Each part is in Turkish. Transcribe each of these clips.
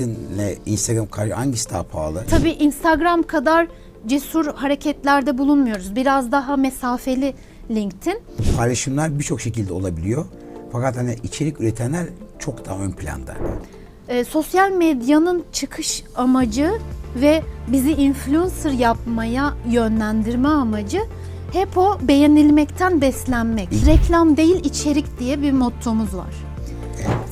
LinkedIn'le Instagram hangisi daha pahalı? Tabii Instagram kadar cesur hareketlerde bulunmuyoruz. Biraz daha mesafeli LinkedIn. Paylaşımlar birçok şekilde olabiliyor. Fakat hani içerik üretenler çok daha ön planda. Ee, sosyal medyanın çıkış amacı ve bizi influencer yapmaya yönlendirme amacı hep o beğenilmekten beslenmek. Reklam değil içerik diye bir mottomuz var.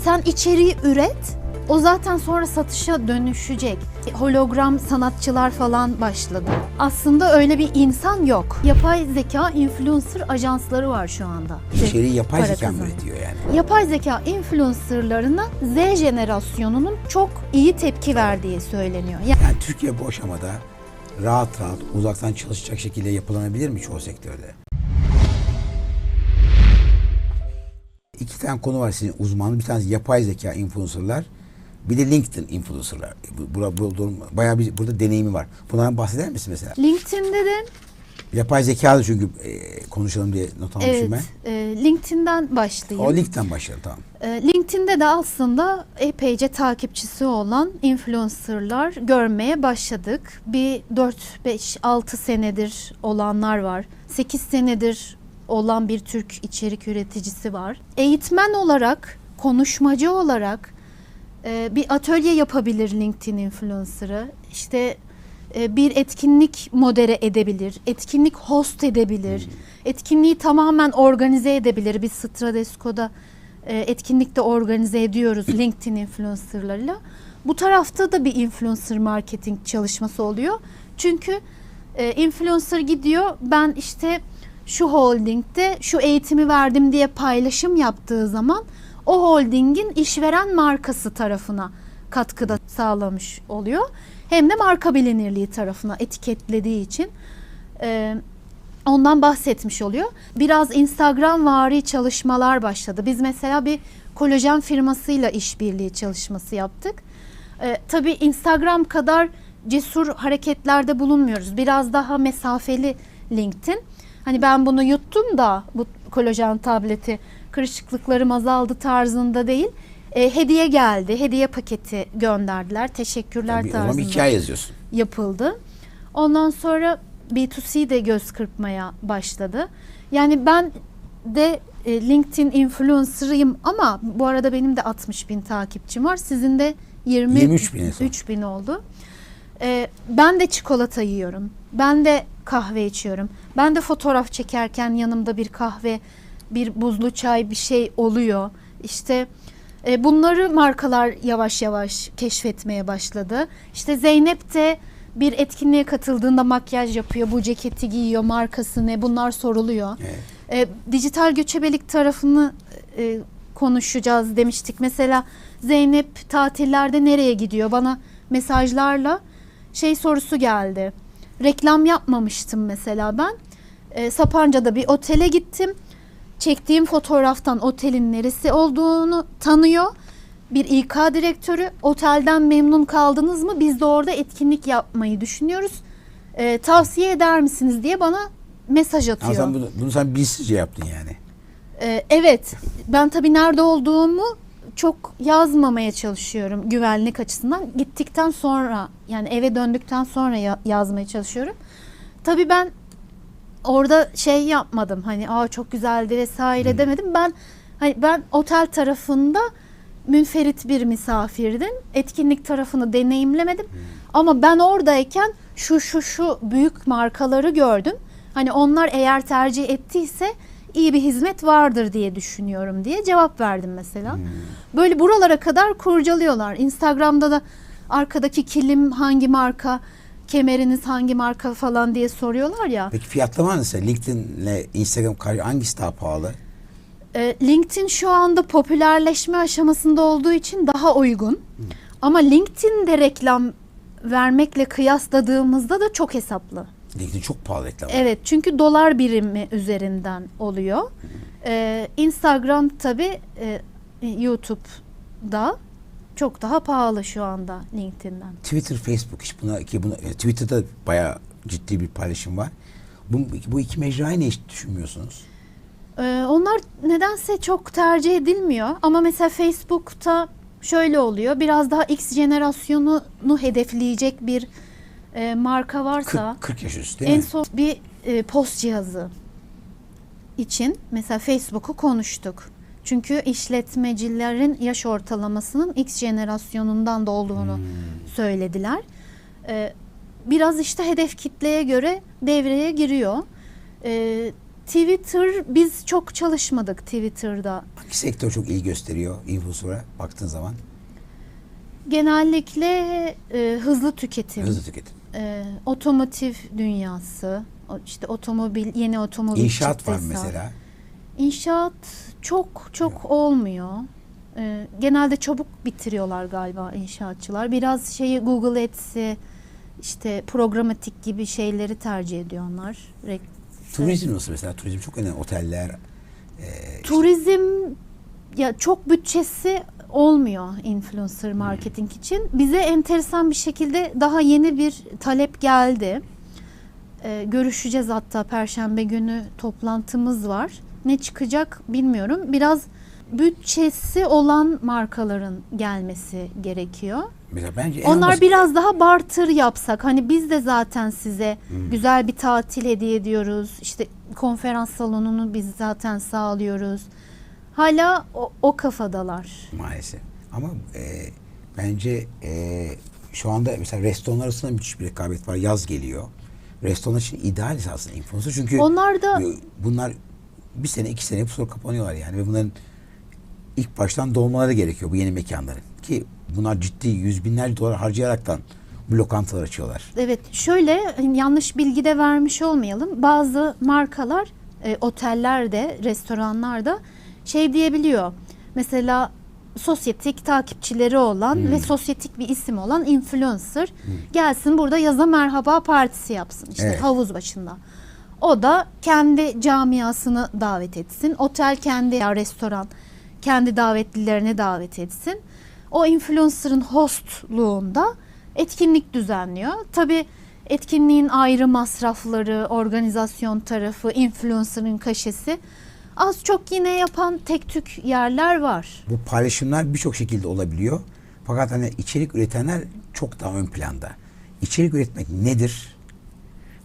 Sen içeriği üret, o zaten sonra satışa dönüşecek. Hologram sanatçılar falan başladı. Aslında öyle bir insan yok. Yapay zeka influencer ajansları var şu anda. İçeriği yapay Para zeka mı kazanıyor. üretiyor yani? Yapay zeka influencerlarına Z jenerasyonunun çok iyi tepki verdiği söyleniyor. Yani Yani Türkiye bu aşamada rahat rahat uzaktan çalışacak şekilde yapılanabilir mi çoğu sektörde? İki tane konu var sizin uzmanlığı. Bir tanesi yapay zeka influencerlar. Bir de LinkedIn influencerlar. Bu, bu, bu, durum- bayağı bir burada deneyimi var. Bunlardan bahseder misin mesela? LinkedIn'de de Yapay zeka da çünkü e, konuşalım diye not almışım evet, ben. e, LinkedIn'den başlayayım. O LinkedIn'den başlayalım tamam. E, LinkedIn'de de aslında epeyce takipçisi olan influencerlar görmeye başladık. Bir 4, 5, 6 senedir olanlar var. 8 senedir olan bir Türk içerik üreticisi var. Eğitmen olarak, konuşmacı olarak e, bir atölye yapabilir LinkedIn influencer'ı. İşte e, bir etkinlik modere edebilir, etkinlik host edebilir, etkinliği tamamen organize edebilir. Biz Stradesco'da e, etkinlikte organize ediyoruz LinkedIn influencerlarıyla. Bu tarafta da bir influencer marketing çalışması oluyor. Çünkü e, influencer gidiyor ben işte şu holdingde şu eğitimi verdim diye paylaşım yaptığı zaman o holdingin işveren markası tarafına katkıda sağlamış oluyor. Hem de marka bilinirliği tarafına etiketlediği için e, ondan bahsetmiş oluyor. Biraz Instagram vari çalışmalar başladı. Biz mesela bir kolajen firmasıyla işbirliği çalışması yaptık. E, tabii Instagram kadar cesur hareketlerde bulunmuyoruz. Biraz daha mesafeli LinkedIn. Hani ben bunu yuttum da bu kolajen tableti kırışıklıklarım azaldı tarzında değil. E, hediye geldi. Hediye paketi gönderdiler. Teşekkürler o zaman bir tarzında hikaye yazıyorsun. yapıldı. Ondan sonra B2C de göz kırpmaya başladı. Yani ben de e, LinkedIn influencer'ıyım ama bu arada benim de 60 bin takipçim var. Sizin de 20, 23 bin en son. 3 bin oldu. E, ben de çikolata yiyorum. Ben de kahve içiyorum. Ben de fotoğraf çekerken yanımda bir kahve, bir buzlu çay bir şey oluyor. İşte e, bunları markalar yavaş yavaş keşfetmeye başladı. İşte Zeynep de bir etkinliğe katıldığında makyaj yapıyor. Bu ceketi giyiyor, markası ne? Bunlar soruluyor. Evet. E, dijital göçebelik tarafını e, konuşacağız demiştik. Mesela Zeynep tatillerde nereye gidiyor? Bana mesajlarla şey sorusu geldi. Reklam yapmamıştım mesela ben. E, Sapanca'da bir otele gittim. Çektiğim fotoğraftan otelin neresi olduğunu tanıyor. Bir İK direktörü otelden memnun kaldınız mı? Biz de orada etkinlik yapmayı düşünüyoruz. E, tavsiye eder misiniz diye bana mesaj atıyor. Ama sen bunu, bunu sen bilsizce yaptın yani. Ee, evet, ben tabii nerede olduğumu çok yazmamaya çalışıyorum güvenlik açısından. Gittikten sonra yani eve döndükten sonra ya- yazmaya çalışıyorum. Tabii ben orada şey yapmadım hani aa çok güzeldi vesaire demedim. Ben hani ben otel tarafında münferit bir misafirdim. Etkinlik tarafını deneyimlemedim. Ama ben oradayken şu şu şu büyük markaları gördüm. Hani onlar eğer tercih ettiyse iyi bir hizmet vardır diye düşünüyorum diye cevap verdim mesela. Böyle buralara kadar kurcalıyorlar. Instagram'da da arkadaki kilim hangi marka, kemeriniz hangi marka falan diye soruyorlar ya. Peki fiyatlama nasıl? LinkedIn'le Instagram hangisi daha pahalı? E, LinkedIn şu anda popülerleşme aşamasında olduğu için daha uygun. Ama LinkedIn'de reklam vermekle kıyasladığımızda da çok hesaplı. LinkedIn çok pahalı reklam. Evet çünkü dolar birimi üzerinden oluyor. Ee, Instagram tabi YouTube'da çok daha pahalı şu anda LinkedIn'den. Twitter, Facebook hiç buna ki buna e, Twitter'da bayağı ciddi bir paylaşım var. Bu, bu iki mecrayı ne düşünmüyorsunuz? Ee, onlar nedense çok tercih edilmiyor ama mesela Facebook'ta şöyle oluyor. Biraz daha X jenerasyonunu hedefleyecek bir e, marka varsa 40, 40 yaş üstü değil en mi? son bir e, post cihazı için mesela Facebook'u konuştuk. Çünkü işletmecilerin yaş ortalamasının X jenerasyonundan da olduğunu Hmm. söylediler. E, biraz işte hedef kitleye göre devreye giriyor. E, Twitter biz çok çalışmadık Twitter'da. Hangi sektör çok iyi gösteriyor influencer'a baktığın zaman? Genellikle e, hızlı tüketim, Hızlı tüketim. e, otomotiv dünyası, işte otomobil, yeni otomobil İnşaat var çıktıysa. mesela. İnşaat çok çok olmuyor. E, genelde çabuk bitiriyorlar galiba inşaatçılar. Biraz şeyi Google Ads'i işte programatik gibi şeyleri tercih ediyorlar. Rek- Turizm nasıl mesela? Turizm çok önemli. Oteller. e, Turizm ya çok bütçesi olmuyor influencer marketing için. Bize enteresan bir şekilde daha yeni bir talep geldi. Ee, görüşeceğiz hatta perşembe günü toplantımız var. Ne çıkacak bilmiyorum. Biraz bütçesi olan markaların gelmesi gerekiyor. mesela bence en Onlar olmaz- biraz daha barter yapsak. Hani biz de zaten size güzel bir tatil hediye ediyoruz. İşte konferans salonunu biz zaten sağlıyoruz. Hala o, o kafadalar. maalesef. Ama e, bence e, şu anda mesela restoranlar arasında müthiş bir rekabet var. Yaz geliyor. Restoranlar için ideal aslında influencer. Çünkü Onlar da bunlar bir sene iki sene sonra kapanıyorlar yani. Ve bunların ilk baştan dolmaları gerekiyor bu yeni mekanların. Ki bunlar ciddi yüz binlerce dolar harcayaraktan bu lokantalar açıyorlar. evet şöyle hani yanlış bilgi de vermiş olmayalım. Bazı markalar e, otellerde, restoranlarda şey diyebiliyor. Mesela sosyetik takipçileri olan ve sosyetik bir isim olan influencer gelsin burada yaza merhaba partisi yapsın işte Evet. havuz başında. O da kendi camiasını davet etsin. Otel kendi ya restoran kendi davetlilerini davet etsin. O influencer'ın hostluğunda etkinlik düzenliyor. Tabii etkinliğin ayrı masrafları, organizasyon tarafı, influencer'ın kaşesi az çok yine yapan tek tük yerler var. Bu paylaşımlar birçok şekilde olabiliyor. Fakat hani içerik üretenler çok daha ön planda. İçerik üretmek nedir?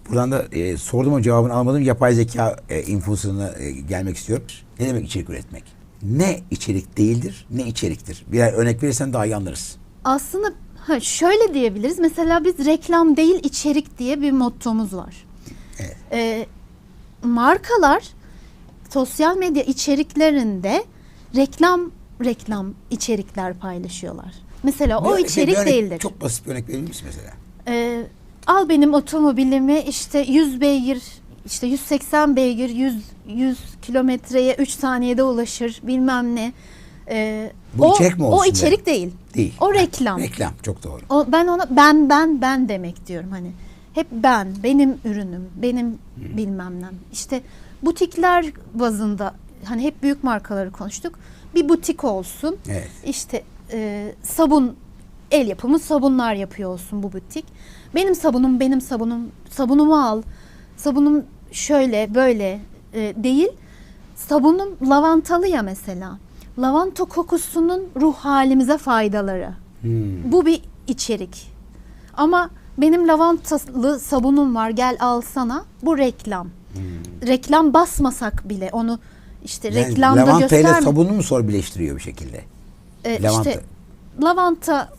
Buradan da e, sordum ama cevabını almadım. Yapay zeka e, influencer'ına e, gelmek istiyorum. Ne demek içerik üretmek? Ne içerik değildir, ne içeriktir? Birer örnek verirsen daha iyi anlarız. Aslında ha, şöyle diyebiliriz. Mesela biz reklam değil içerik diye bir mottomuz var. Evet. Ee, markalar sosyal medya içeriklerinde reklam reklam içerikler paylaşıyorlar. Mesela o Bir- bir içerik örnek- değildir. Çok basit bir örnek verir misin mesela? Ee, al benim otomobilimi işte 100 beygir işte 180 beygir 100 100 kilometreye 3 saniyede ulaşır bilmem ne. Ee, Bu o, içerik mi O olsun içerik değil. Değil. O reklam. Reklam çok doğru. O, ben ona ben ben ben demek diyorum hani. Hep ben, benim ürünüm, benim bilmem ne. İşte butikler bazında hani hep büyük markaları konuştuk. Bir butik olsun. Evet. İşte e, sabun, el yapımı sabunlar yapıyor olsun bu butik. Benim sabunum, benim sabunum, sabunumu al. Sabunum şöyle böyle e, değil. Sabunum lavantalı ya mesela. Lavanta kokusunun ruh halimize faydaları. Hmm. Bu bir içerik. Ama benim lavantalı sabunum var gel alsana. Bu reklam. Reklam basmasak bile onu işte Yani reklamda lavanta ile sabunu mu sonra birleştiriyor bir şekilde? Ee, lavanta. işte lavanta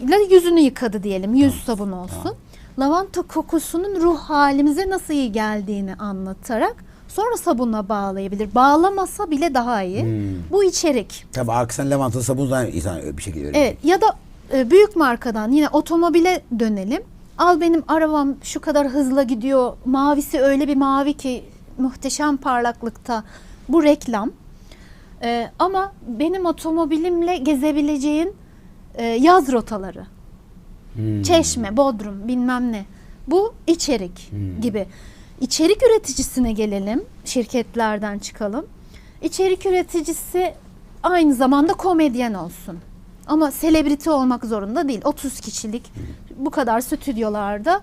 ile yüzünü yıkadı diyelim. Yüz sabunu olsun. Lavanta kokusunun ruh halimize nasıl iyi geldiğini anlatarak sonra sabunla bağlayabilir. Bağlamasa bile daha iyi. Hmm. Bu içerik. Tabii arkasından lavantalı sabun insan bir şekilde. Evet ya da e, büyük markadan yine otomobile dönelim. Al benim arabam şu kadar hızla gidiyor. Mavisi öyle bir mavi ki muhteşem parlaklıkta. Bu reklam. E, ama benim otomobilimle gezebileceğin e, yaz rotaları. Hmm. Çeşme, Bodrum bilmem ne. Bu içerik gibi. İçerik üreticisine gelelim. Şirketlerden çıkalım. İçerik üreticisi aynı zamanda komedyen olsun. Ama selebriti olmak zorunda değil. 30 kişilik bu kadar stüdyolarda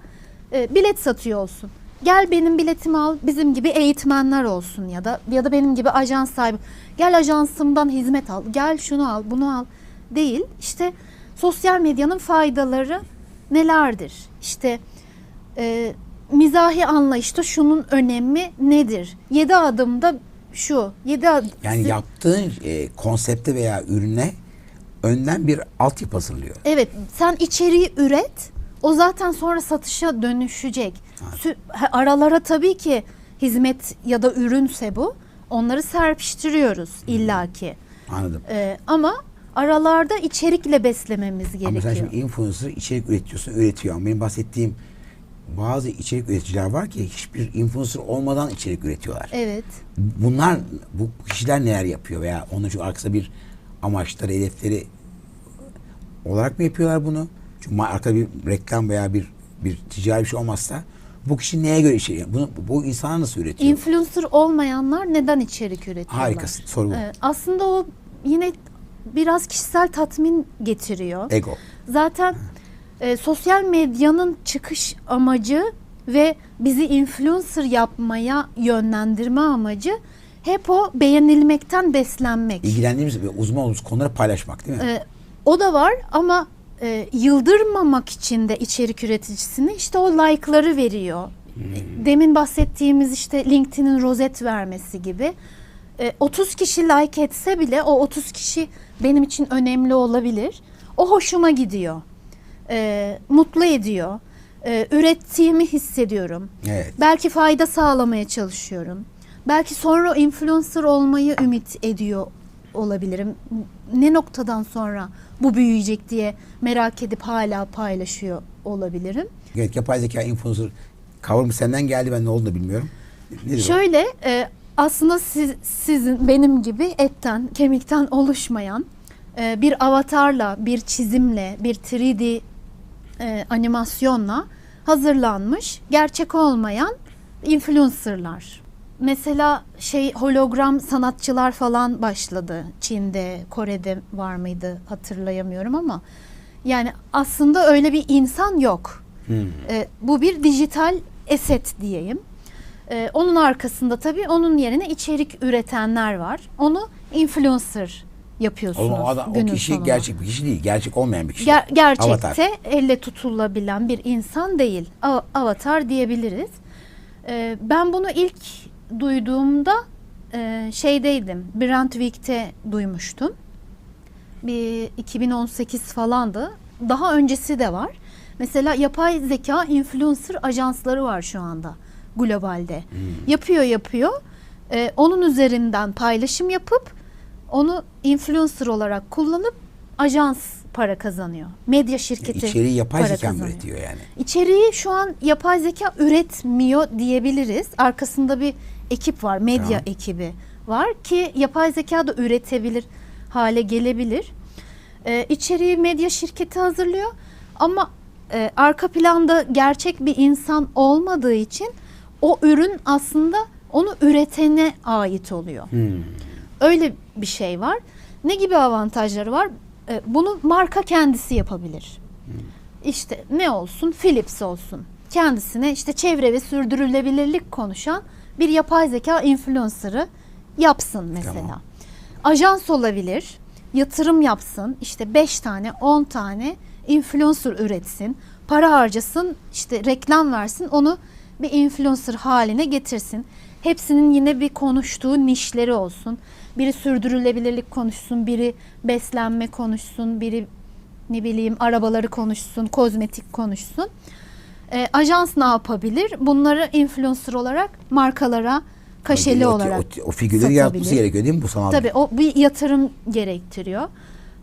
e, bilet satıyor olsun. Gel benim biletimi al, bizim gibi eğitmenler olsun ya da ya da benim gibi ajans sahibi. Gel ajansımdan hizmet al. Gel şunu al, bunu al. Değil. İşte sosyal medyanın faydaları nelerdir? İşte e, mizahi anlayışta şunun önemi nedir? Yedi adımda şu. Yedi ad- Yani yaptığın e, konsepte veya ürüne önden bir altyapı hazırlıyor. Evet, sen içeriği üret. O zaten sonra satışa dönüşecek. Ha, Aralara tabii ki hizmet ya da ürünse bu. Onları serpiştiriyoruz illaki. Anladım. Ee, ama aralarda içerikle beslememiz Ama sen gerekiyor. şimdi influencer içerik üretiyorsun, üretiyor. Ama benim bahsettiğim bazı içerik üreticiler var ki hiçbir influencer olmadan içerik üretiyorlar. Evet. Bunlar, bu kişiler neler yapıyor veya onun için arkasında bir amaçları, hedefleri olarak mı yapıyorlar bunu? Çünkü arkada bir reklam veya bir bir ticari bir şey olmazsa bu kişi neye göre içerik? Bunu, bu insanlar nasıl üretiyor? Influencer olmayanlar neden içerik üretiyorlar? Harikasın. Soru bu. Evet, aslında o yine biraz kişisel tatmin getiriyor. Ego. Zaten e, sosyal medyanın çıkış amacı ve bizi influencer yapmaya yönlendirme amacı hep o beğenilmekten beslenmek. İlgilendiğimiz ve uzman olduğumuz konuları paylaşmak değil mi? E, o da var ama e, yıldırmamak için de içerik üreticisini işte o like'ları veriyor. Demin bahsettiğimiz işte LinkedIn'in rozet vermesi gibi. E, 30 kişi like etse bile o 30 kişi benim için önemli olabilir. O hoşuma gidiyor. E, mutlu ediyor. E, ürettiğimi hissediyorum. Evet. Belki fayda sağlamaya çalışıyorum. Belki sonra influencer olmayı ümit ediyor olabilirim. Ne noktadan sonra bu büyüyecek diye merak edip hala paylaşıyor olabilirim. Evet, yapay zeka influencer kavramı senden geldi ben ne olduğunu bilmiyorum. Nedir? Şöyle e, aslında siz, sizin benim gibi etten, kemikten oluşmayan e, bir avatarla, bir çizimle, bir 3D e, animasyonla hazırlanmış, gerçek olmayan influencerlar. Mesela şey hologram sanatçılar falan başladı. Çin'de, Kore'de var mıydı hatırlayamıyorum ama yani aslında öyle bir insan yok. Hmm. E, bu bir dijital eset diyeyim. E, onun arkasında tabii onun yerine içerik üretenler var. Onu influencer yapıyorsunuz. O, adam, o kişi sonunda. gerçek bir kişi değil. Gerçek olmayan bir kişi. Ger- gerçekte Avatar. elle tutulabilen bir insan değil. A- avatar diyebiliriz. E, ben bunu ilk duyduğumda e, şeydeydim. Brentwick'te duymuştum. Bir 2018 falandı. Daha öncesi de var. Mesela yapay zeka influencer ajansları var şu anda globalde. Yapıyor yapıyor. E, onun üzerinden paylaşım yapıp onu influencer olarak kullanıp ajans para kazanıyor. Medya şirketi İçeriği yapay para zeka kazanıyor. üretiyor yani? İçeriği şu an yapay zeka üretmiyor diyebiliriz. Arkasında bir ekip var, medya Tamam. ekibi var ki yapay zeka da üretebilir hale gelebilir. Ee, içeriği medya şirketi hazırlıyor ama e, arka planda gerçek bir insan olmadığı için o ürün aslında onu üretene ait oluyor. Hmm. Öyle bir şey var. Ne gibi avantajları var? E, Bunu marka kendisi yapabilir. İşte ne olsun? Philips olsun. Kendisine işte çevre ve sürdürülebilirlik konuşan bir yapay zeka influencer'ı yapsın mesela. Tamam. Ajans olabilir. Yatırım yapsın. İşte 5 tane, 10 tane influencer üretsin. Para harcasın, işte reklam versin. Onu bir influencer haline getirsin. Hepsinin yine bir konuştuğu nişleri olsun. Biri sürdürülebilirlik konuşsun, biri beslenme konuşsun, biri ne bileyim arabaları konuşsun, kozmetik konuşsun. Ee, ajans ne yapabilir? Bunları influencer olarak markalara kaşeli o, olarak o, o figürleri yaratması gerekiyor değil mi bu sanal? Tabii o bir yatırım gerektiriyor.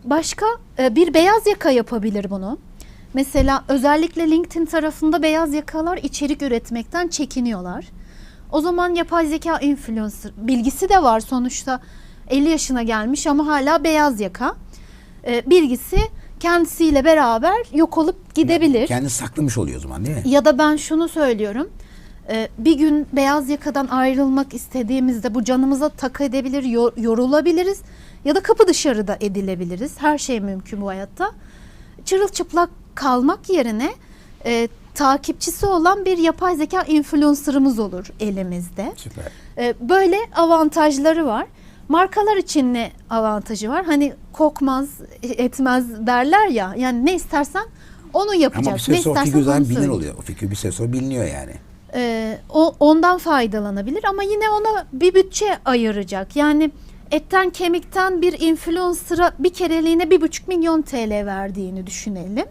Başka e, bir beyaz yaka yapabilir bunu. Mesela özellikle LinkedIn tarafında beyaz yakalar içerik üretmekten çekiniyorlar. O zaman yapay zeka influencer bilgisi de var sonuçta 50 yaşına gelmiş ama hala beyaz yaka. E, bilgisi kendisiyle beraber yok olup gidebilir. Kendini saklamış oluyor o zaman değil mi? Ya da ben şunu söylüyorum. Ee, bir gün beyaz yakadan ayrılmak istediğimizde bu canımıza tak edebilir, yor- yorulabiliriz ya da kapı dışarıda edilebiliriz. Her şey mümkün bu hayatta. Çırılçıplak kalmak yerine e, takipçisi olan bir yapay zeka influencer'ımız olur elimizde. Süper. E, böyle avantajları var. Markalar için ne avantajı var? Hani kokmaz, etmez derler ya. Yani ne istersen onu yapacak. Ama bir süre sonra o zaten bilinir oluyor. O figür bir süre sonra biliniyor yani. Ee, o, ondan faydalanabilir ama yine ona bir bütçe ayıracak. Yani etten kemikten bir influencer'a bir kereliğine bir buçuk milyon TL verdiğini düşünelim.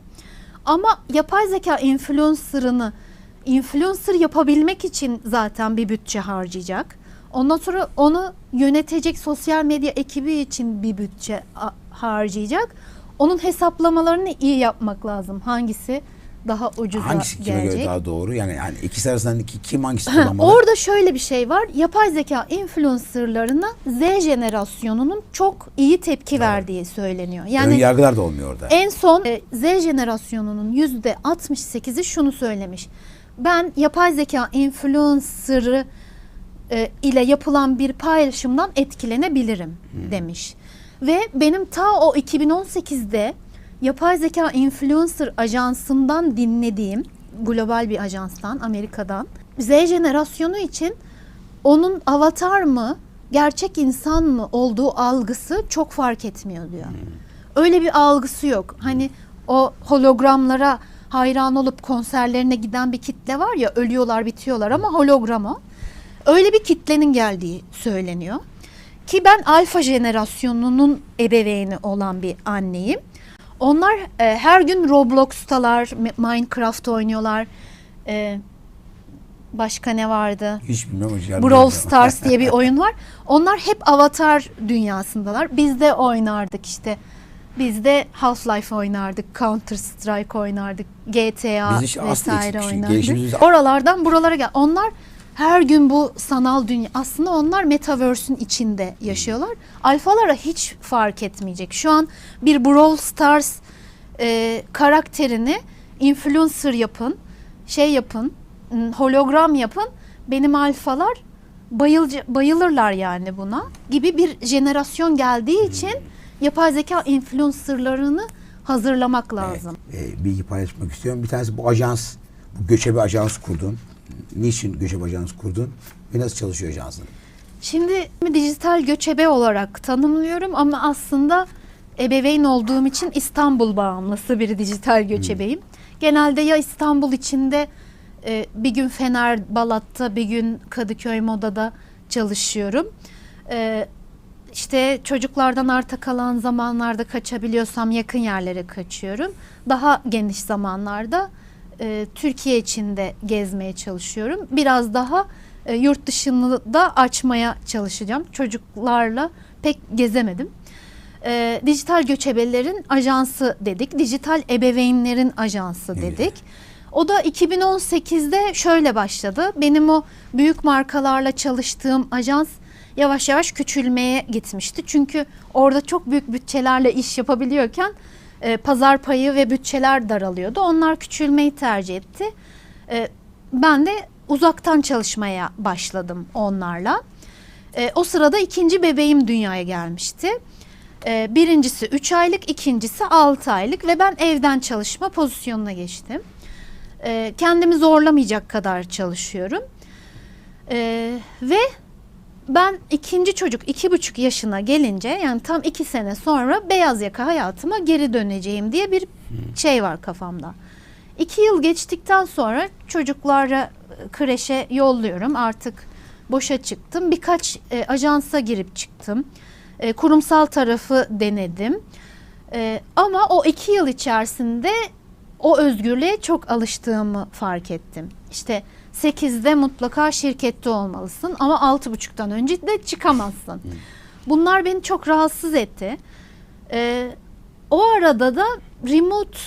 Ama yapay zeka influencer'ını influencer yapabilmek için zaten bir bütçe harcayacak. Ondan sonra onu yönetecek sosyal medya ekibi için bir bütçe harcayacak. Onun hesaplamalarını iyi yapmak lazım. Hangisi daha ucuza Hangisi kime gelecek? göre daha doğru? Yani, yani ikisi arasından iki- kim hangisi Ha, kullanmalı? orada şöyle bir şey var. Yapay zeka influencerlarına Z jenerasyonunun çok iyi tepki verdiği söyleniyor. Ön Yani yargılar da olmuyor orada. en son e, Z jenerasyonunun yüzde 68'i şunu söylemiş. Ben yapay zeka influencer'ı e, ile yapılan bir paylaşımdan etkilenebilirim demiş. Ve benim ta o 2018'de yapay zeka influencer ajansından dinlediğim global bir ajanstan Amerika'dan Z jenerasyonu için onun avatar mı gerçek insan mı olduğu algısı çok fark etmiyor diyor. Öyle bir algısı yok. Hani o hologramlara hayran olup konserlerine giden bir kitle var ya ölüyorlar bitiyorlar ama hologram o. Öyle bir kitlenin geldiği söyleniyor. Ki ben alfa jenerasyonunun ebeveyni olan bir anneyim. Onlar e, her gün Roblox'talar, Mi- Minecraft oynuyorlar. E, başka ne vardı? Hiç bilmiyorum. yardım Brawl. Stars diye bir oyun var. Onlar hep avatar dünyasındalar. Biz de oynardık işte. Biz de Half-Life oynardık, Counter Strike oynardık, GTA Biz işte vesaire şey. oynardık. Oralardan buralara gel. Onlar her gün bu sanal dünya aslında onlar metaverse'ün içinde yaşıyorlar. Alfalara hiç fark etmeyecek. Şu an bir Brawl Stars e, karakterini influencer yapın, şey yapın, m, hologram yapın. Benim alfalar bayılca, bayılırlar yani buna gibi bir jenerasyon geldiği için yapay zeka influencerlarını hazırlamak lazım. e, bilgi paylaşmak istiyorum. Bir tanesi bu ajans, bu göçebe ajans kurdun. Niçin göçebe ajans kurdun ve nasıl çalışıyor ajansın? Şimdi dijital göçebe olarak tanımlıyorum ama aslında ebeveyn olduğum için İstanbul bağımlısı bir dijital göçebeyim. Genelde ya İstanbul içinde e, bir gün Fener Balat'ta bir gün Kadıköy Moda'da çalışıyorum. E, işte çocuklardan arta kalan zamanlarda kaçabiliyorsam yakın yerlere kaçıyorum. Daha geniş zamanlarda e, Türkiye içinde gezmeye çalışıyorum. Biraz daha e, yurt dışını da açmaya çalışacağım. Çocuklarla pek gezemedim. E, dijital göçebelerin ajansı dedik. Dijital ebeveynlerin ajansı dedik. O da 2018'de şöyle başladı. Benim o büyük markalarla çalıştığım ajans yavaş yavaş küçülmeye gitmişti. Çünkü orada çok büyük bütçelerle iş yapabiliyorken e, pazar payı ve bütçeler daralıyordu. Onlar küçülmeyi tercih etti. E, ben de uzaktan çalışmaya başladım onlarla. E, o sırada ikinci bebeğim dünyaya gelmişti. E, birincisi 3 aylık, ikincisi 6 aylık ve ben evden çalışma pozisyonuna geçtim. E, kendimi zorlamayacak kadar çalışıyorum. E, ve ben ikinci çocuk iki buçuk yaşına gelince yani tam iki sene sonra beyaz yaka hayatıma geri döneceğim diye bir şey var kafamda. İki yıl geçtikten sonra çocuklara e, kreşe yolluyorum artık boşa çıktım. Birkaç e, ajansa girip çıktım. E, kurumsal tarafı denedim. E, ama o iki yıl içerisinde o özgürlüğe çok alıştığımı fark ettim. İşte 8'de mutlaka şirkette olmalısın ama 6.30'dan önce de çıkamazsın. Bunlar beni çok rahatsız etti. E, o arada da remote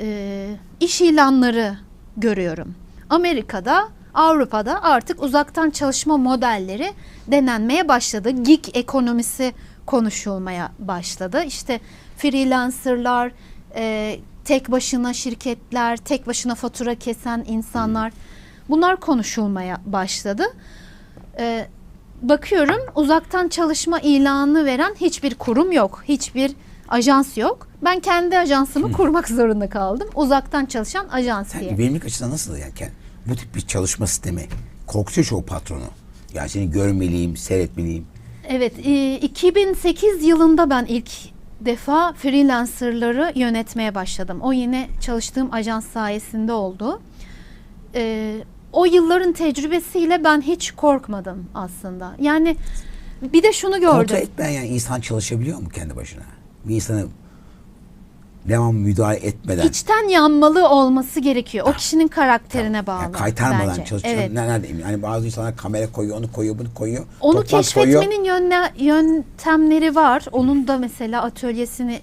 e, iş ilanları görüyorum. Amerika'da, Avrupa'da artık uzaktan çalışma modelleri denenmeye başladı. Gig ekonomisi konuşulmaya başladı. İşte freelancerlar, e, tek başına şirketler, tek başına fatura kesen insanlar bunlar konuşulmaya başladı. E, bakıyorum uzaktan çalışma ilanı veren hiçbir kurum yok. Hiçbir ajans yok. Ben kendi ajansımı kurmak zorunda kaldım. Uzaktan çalışan ajans Sen diye. güvenlik açısından nasıl yani bu tip bir çalışma sistemi korkutuyor çoğu patronu. Yani seni görmeliyim, seyretmeliyim. Evet, e, 2008 yılında ben ilk defa freelancerları yönetmeye başladım. O yine çalıştığım ajans sayesinde oldu. E, o yılların tecrübesiyle ben hiç korkmadım aslında. Yani bir de şunu Kontrol gördüm. etmeyen yani insan çalışabiliyor mu kendi başına? Bir insanı devam müdahale etmeden. İçten yanmalı olması gerekiyor. O kişinin karakterine bağlı. Yani kaytarmadan bence. çalışıyor. Evet. Nerede? Yani bazı insanlar kamera koyuyor, onu koyuyor, bunu koyuyor. Onu koyuyor. keşfetmenin yönle, yöntemleri var. Onun da mesela atölyesini,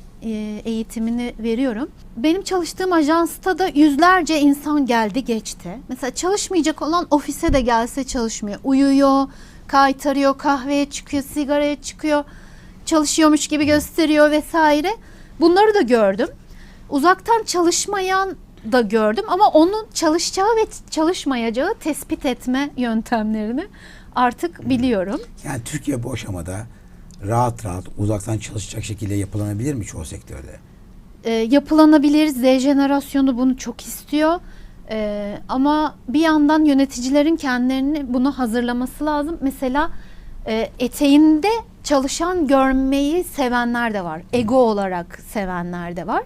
eğitimini veriyorum. Benim çalıştığım ajansta da yüzlerce insan geldi geçti. Mesela çalışmayacak olan ofise de gelse çalışmıyor. Uyuyor, kaytarıyor, kahveye çıkıyor, sigaraya çıkıyor. Çalışıyormuş gibi gösteriyor vesaire. Bunları da gördüm. Uzaktan çalışmayan da gördüm ama onun çalışacağı ve çalışmayacağı tespit etme yöntemlerini artık biliyorum. Yani Türkiye bu aşamada rahat rahat uzaktan çalışacak şekilde yapılanabilir mi çoğu sektörde? e, yapılanabilir. Z jenerasyonu bunu çok istiyor. E, ama bir yandan yöneticilerin kendilerini bunu hazırlaması lazım. Mesela e, eteğinde çalışan görmeyi sevenler de var. Ego olarak sevenler de var.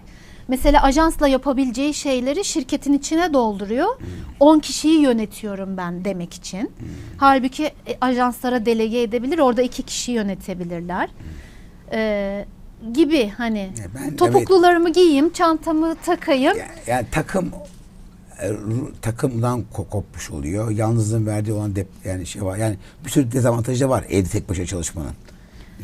Mesela ajansla yapabileceği şeyleri şirketin içine dolduruyor. 10 kişiyi yönetiyorum ben demek için. Halbuki e, ajanslara delege edebilir. Orada iki kişi yönetebilirler. E, gibi hani ben- topuklularımı giyeyim, çantamı takayım. Yani, yani takım e, takımdan ko- kopmuş oluyor. Yalnızlığın verdiği olan dep yani şey var. Yani bir sürü dezavantajı da var evde tek başına çalışmanın.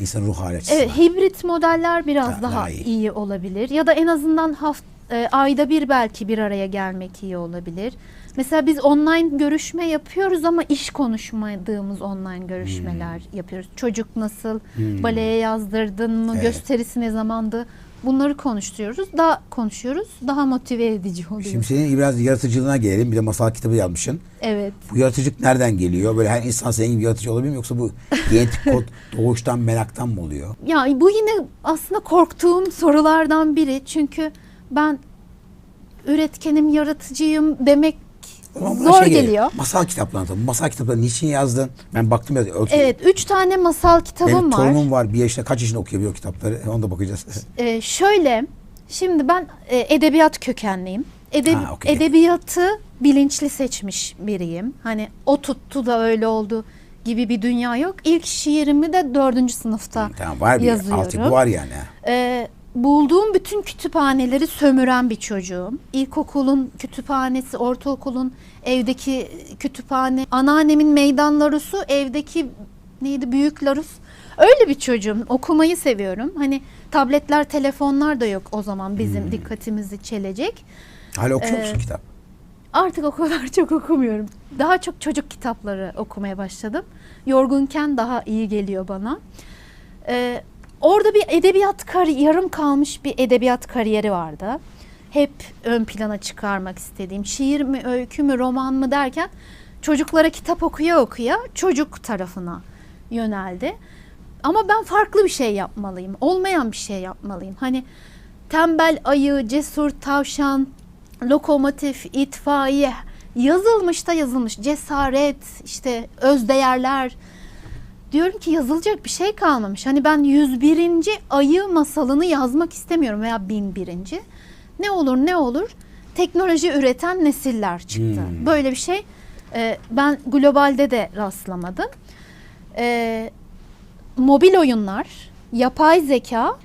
İnsan ruh hali açısından. Evet, hibrit modeller biraz Daha- daha, daha iyi. iyi. olabilir. Ya da en azından haft e, ayda bir belki bir araya gelmek iyi olabilir. Mesela biz online görüşme yapıyoruz ama iş konuşmadığımız online görüşmeler Hmm. yapıyoruz. Çocuk nasıl, baleye yazdırdın mı, Evet. gösterisi ne zamandı? Bunları konuşturuyoruz. Daha konuşuyoruz. Daha motive edici oluyor. Şimdi senin biraz yaratıcılığına gelelim. Bir de masal kitabı yazmışsın. evet. Bu yaratıcılık nereden geliyor? Böyle her insan senin gibi yaratıcı olabilir mi? Yoksa bu genetik kod doğuştan meraktan mı oluyor? Ya bu yine aslında korktuğum sorulardan biri. Çünkü ben üretkenim, yaratıcıyım demek Zor şey geliyor. Masal kitaplarını. Masal kitaplarını niçin yazdın? Ben baktım biraz. okey. Evet, üç tane masal kitabım Benim var. torunum var. Bir yaşında kaç yaşında okuyabiliyor kitapları? Onu da bakacağız. Ee, şöyle, şimdi ben e, edebiyat kökenliyim. Edeb- Ha, okey. Edebiyatı bilinçli seçmiş biriyim. Hani o tuttu da öyle oldu gibi bir dünya yok. İlk şiirimi de dördüncü sınıfta tamam var bir yazıyorum. altyapı var yani. Ee, bulduğum bütün kütüphaneleri sömüren bir çocuğum. İlkokulun kütüphanesi, ortaokulun evdeki kütüphane, anneannemin meydan larusu, evdeki neydi büyük larus. Öyle bir çocuğum. Okumayı seviyorum. Hani tabletler, telefonlar da yok o zaman bizim dikkatimizi çelecek. Hala okuyor Ee, musun kitap? Artık o kadar çok okumuyorum. Daha çok çocuk kitapları okumaya başladım. Yorgunken daha iyi geliyor bana. Ee, orada bir edebiyat kari yarım kalmış bir edebiyat kariyeri vardı. Hep ön plana çıkarmak istediğim şiir mi, öykü mü, roman mı derken çocuklara kitap okuya okuya çocuk tarafına yöneldi. Ama ben farklı bir şey yapmalıyım. Olmayan bir şey yapmalıyım. Hani tembel ayı, cesur tavşan, lokomotif, itfaiye yazılmış da yazılmış. Cesaret, işte özdeğerler. Diyorum ki yazılacak bir şey kalmamış. Hani ben 101. ayı masalını yazmak istemiyorum veya 1001. Ne olur ne olur teknoloji üreten nesiller çıktı. Hmm. Böyle bir şey e, ben globalde de rastlamadım. E, mobil oyunlar, yapay zeka,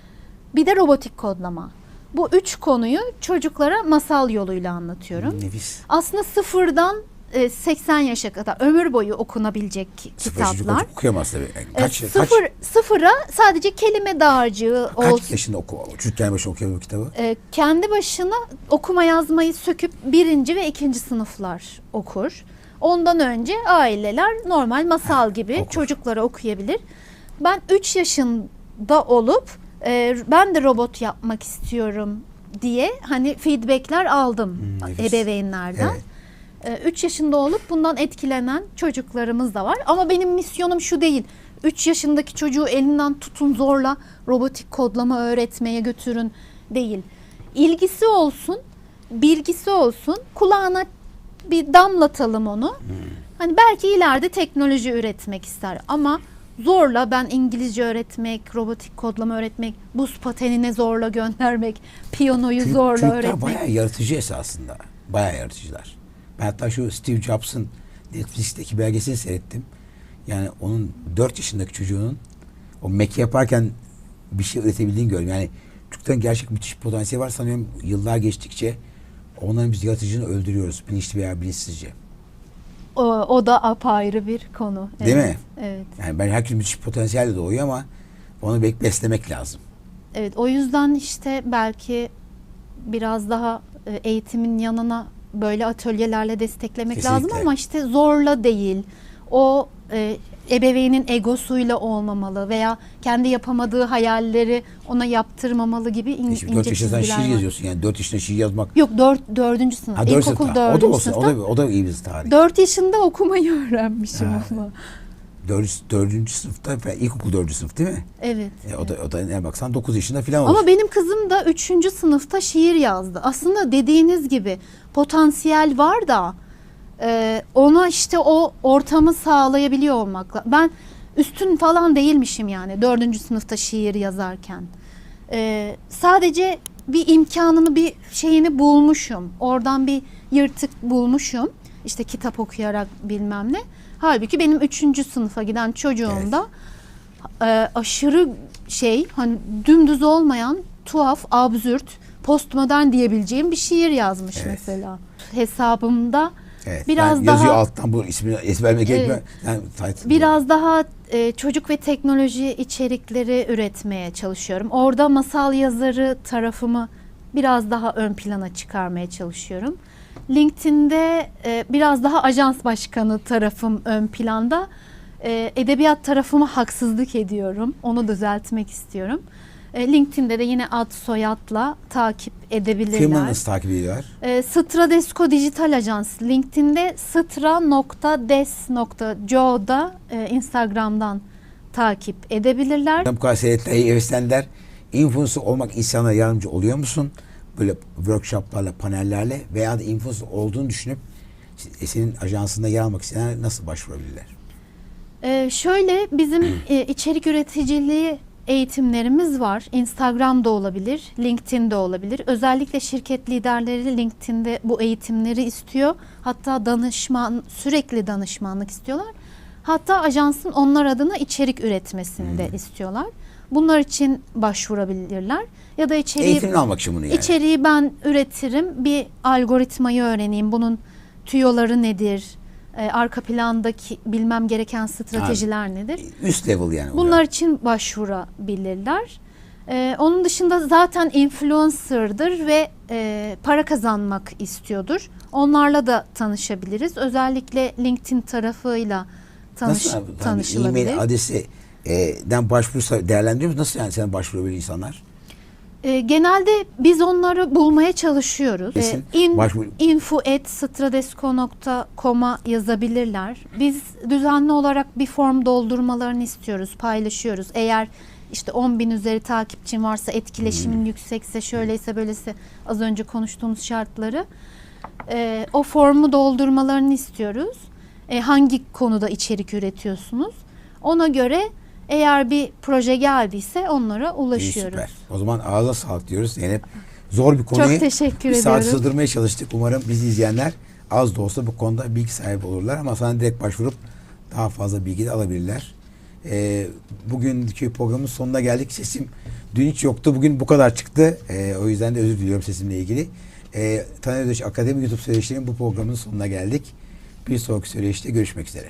bir de robotik kodlama. Bu üç konuyu çocuklara masal yoluyla anlatıyorum. Nefis. Aslında sıfırdan e, 80 yaşa kadar ömür boyu okunabilecek Sıfır çocuk kitaplar. okuyup okuyamaz tabii. Yani E, Kaç, sıfır, kaç, sıfıra sadece kelime dağarcığı kaç olsun. yaşında oku? Çocuk başına okuyor bu kitabı. E, kendi başına okuma yazmayı söküp birinci ve ikinci sınıflar okur. Ondan önce aileler normal masal gibi okur. çocuklara okuyabilir. Ben 3 yaşında olup e, ben de robot yapmak istiyorum diye hani feedbackler aldım Hmm, nefis. ebeveynlerden. Evet. 3 yaşında olup bundan etkilenen çocuklarımız da var. Ama benim misyonum şu değil. 3 yaşındaki çocuğu elinden tutun zorla robotik kodlama öğretmeye götürün değil. İlgisi olsun, bilgisi olsun, kulağına bir damlatalım onu. Hani belki ileride teknoloji üretmek ister ama zorla ben İngilizce öğretmek, robotik kodlama öğretmek, buz patenine zorla göndermek, piyanoyu zorla çocuklar öğretmek. bayağı yaratıcı esasında. Bayağı yaratıcılar. Ben hatta şu Steve Jobs'ın Netflix'teki belgeselini seyrettim. Yani onun 4 yaşındaki çocuğunun o Mac yaparken bir şey üretebildiğini gördüm. Yani çocukların gerçek müthiş potansiyeli var sanıyorum yıllar geçtikçe onların biz yaratıcılığını öldürüyoruz bilinçli veya bilinçsizce. O, o da apayrı bir konu. Değil Evet, mi? Evet. Yani ben herkes müthiş potansiyelle doğuyor ama onu bek beslemek lazım. Evet o yüzden işte belki biraz daha e, eğitimin yanına böyle atölyelerle desteklemek Kesinlikle. lazım ama işte zorla değil. O e, ebeveynin egosuyla olmamalı veya kendi yapamadığı hayalleri ona yaptırmamalı gibi in, Şimdi 4 ince yaşında sen çizgiler şiir var. yazıyorsun yani 4 yaşında şiir yazmak. Yok dört, dördüncü sınıf. Ha, dört İlkokul sınıfta. O da dördüncü olsun. O sınıfta. da, o da iyi bir tarih. Dört yaşında okumayı öğrenmişim Ha. ama. Dördüncü, dördüncü sınıfta, ilkokul dördüncü sınıf değil mi? Evet. E, o da, o da ne baksan 9 yaşında falan olur. Ama benim kızım da 3. sınıfta şiir yazdı. Aslında dediğiniz gibi potansiyel var da e, ona işte o ortamı sağlayabiliyor olmakla. Ben üstün falan değilmişim yani 4. sınıfta şiir yazarken. E, sadece bir imkanını bir şeyini bulmuşum. Oradan bir yırtık bulmuşum. İşte kitap okuyarak bilmem ne. Halbuki benim 3. sınıfa giden çocuğumda e, aşırı şey hani dümdüz olmayan tuhaf, absürt, postmodern diyebileceğim bir şiir yazmış Evet. mesela. Hesabımda evet, biraz ben daha- yazıyor alttan bu ismini ezberlemek Evet. gerekmiyor. Yani, biraz daha e, çocuk ve teknoloji içerikleri üretmeye çalışıyorum. Orada masal yazarı tarafımı biraz daha ön plana çıkarmaya çalışıyorum. LinkedIn'de e, biraz daha ajans başkanı tarafım ön planda. E, edebiyat tarafıma haksızlık ediyorum. Onu düzeltmek istiyorum. E, LinkedIn'de de yine ad soyadla takip edebilirler. Nasıl takip ediyorlar? E, Stradesco Dijital Ajans LinkedIn'de stra.des.co'da e, Instagram'dan takip edebilirler. Bu kadar seyretler, heveslendiler. Influencer olmak insanlara yardımcı oluyor musun? Böyle workshoplarla, panellerle veya da influencer olduğunu düşünüp senin ajansında yer almak isteyenler nasıl başvurabilirler? E, şöyle bizim e, içerik üreticiliği eğitimlerimiz var. Instagram'da olabilir, LinkedIn'de olabilir. Özellikle şirket liderleri LinkedIn'de bu eğitimleri istiyor. Hatta danışman sürekli danışmanlık istiyorlar. Hatta ajansın onlar adına içerik üretmesini de istiyorlar. Bunlar için başvurabilirler ya da içeriği Eğitimini almak için bunu yani. İçeriği ben üretirim. Bir algoritmayı öğreneyim. Bunun tüyoları nedir? Ee, arka plandaki bilmem gereken stratejiler nedir? Üst level yani. Bunlar için başvurabilirler. Ee, onun dışında zaten influencer'dır ve e, para kazanmak istiyordur. Onlarla da tanışabiliriz. Özellikle LinkedIn tarafıyla tanış, Nasıl abi? Hani tanışılabilir. E-mail adresi e, den başvursa değerlendiriyor musun? Nasıl yani sana başvurabilir insanlar? Ee, genelde biz onları bulmaya çalışıyoruz. Kesin. Ee, in, Başvur- info stradesco.com'a yazabilirler. Biz düzenli olarak bir form doldurmalarını istiyoruz, paylaşıyoruz. Eğer işte 10 bin üzeri takipçin varsa, etkileşimin yüksekse, şöyleyse böylese az önce konuştuğumuz şartları e, o formu doldurmalarını istiyoruz. E, hangi konuda içerik üretiyorsunuz? Ona göre eğer bir proje geldiyse onlara İyi, ulaşıyoruz. süper. O zaman ağza sağlık diyoruz. Zeynep zor bir konuyu Çok teşekkür bir saat ediyorum. sığdırmaya çalıştık. Umarım bizi izleyenler az da olsa bu konuda bilgi sahibi olurlar ama sana direkt başvurup daha fazla bilgi de alabilirler. Ee, bugünkü programın sonuna geldik. Sesim dün hiç yoktu. Bugün bu kadar çıktı. Ee, o yüzden de özür diliyorum sesimle ilgili. Ee, Taner Ödeş Akademi YouTube söyleşilerin bu programın sonuna geldik. Bir sonraki söyleşte görüşmek üzere.